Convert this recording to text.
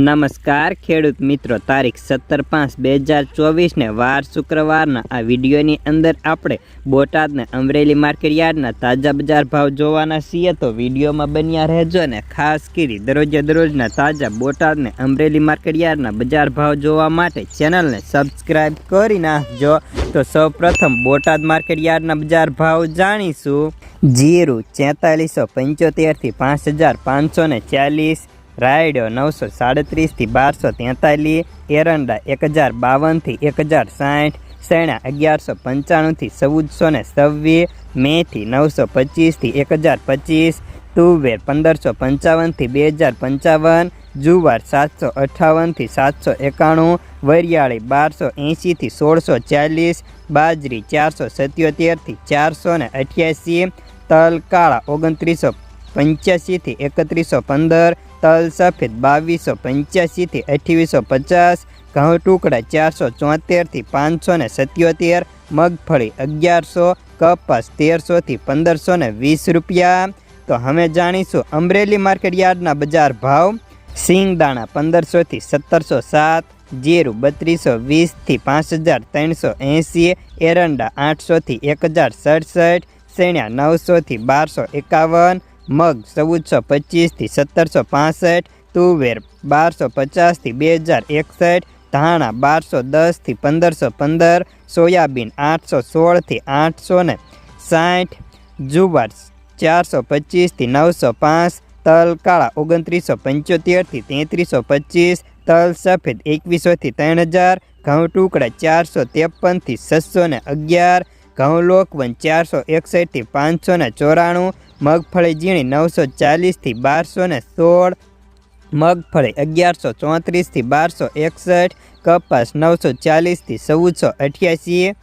નમસ્કાર, ખેડૂત મિત્રો. તારીખ સત્તર પાંચ બે હજાર ચોવીસને વાર શુક્રવારના આ વિડીયોની અંદર આપણે બોટાદને અમરેલી માર્કેટ યાર્ડના તાજા બજાર ભાવ જોવાના છીએ. તો વિડીયોમાં બન્યા રહેજો ને ખાસ કરી દરરોજે દરરોજના તાજા બોટાદને અમરેલી માર્કેટ યાર્ડના બજાર ભાવ જોવા માટે ચેનલને સબસ્ક્રાઈબ કરી નાખજો. તો સૌપ્રથમ બોટાદ માર્કેટ યાર્ડના બજાર ભાવ જાણીશું. જીરું ચેતાલીસો પંચોતેરથી પાંચ હજાર પાંચસો ચાલીસ રાયડો નવસો સાડત્રીસથી બારસો તેતાલીસ, એરંડા એક હજાર બાવનથી એક હજાર સાઠ, સેણા અગિયારસો પંચાણુંથી ચૌદસો ને છવ્વીસ, મેથી નવસો પચીસથી એક હજાર પચીસ, તુવેર પંદરસો પંચાવનથી બે હજાર પંચાવન, જુવાર સાતસો અઠ્ઠાવનથી સાતસો એકાણું, વરિયાળી બારસો એંશીથી સોળસો ચાલીસ, બાજરી ચારસો સત્યોતેરથી ચારસો ને અઠ્યાસી, તલ ઓગણત્રીસો પંચ્યાસીથી એકત્રીસો પંદર તલ સફેદ બાવીસો પંચ્યાસીથી અઠ્યાવીસો પચાસ, ઘઉં ટુકડા ચારસો ચોતેરથી પાંચસો ને સત્યોતેર, મગફળી અગિયારસો, કપાસ તેરસોથી પંદરસો ને વીસ રૂપિયા. તો હવે જાણીશું અમરેલી માર્કેટ યાર્ડના બજાર ભાવ. સિંગદાણા પંદરસોથી સત્તરસો સાત, જીરું બત્રીસો વીસથી પાંચ હજાર ત્રણસો એંસી, એરંડા આઠસોથી એક હજાર સડસઠ, શેણ્યા નવસોથી બારસો એકાવન મગ ચૌદસો પચીસથી સત્તરસો પાસઠ, તુવેર બારસો પચાસથી બે હજાર એકસઠ, ધાણા બારસો દસથી પંદરસો પંદર, સોયાબીન આઠસો સોળથી આઠસો ને સાઠ, જુવાર ચારસો પચીસથી નવસો પાંચ, તલ કાળા ઓગણત્રીસો પંચોતેરથી તેત્રીસો પચીસ, તલ સફેદ એકવીસોથી ત્રણ હજાર, ઘઉં ટુકડા ચારસો ત્રેપનથી છસો ને અગિયાર, ઘઉં લોકવન ચારસો એકસઠથી પાંચસો ને ચોરાણું મગફળી ઝીણી નવસો ચાલીસથી બારસો ને સોળ, મગફળી અગિયારસો ચોત્રીસથી બારસો એકસઠ, કપાસ નવસો ચાલીસથી ચૌદસો અઠ્યાસી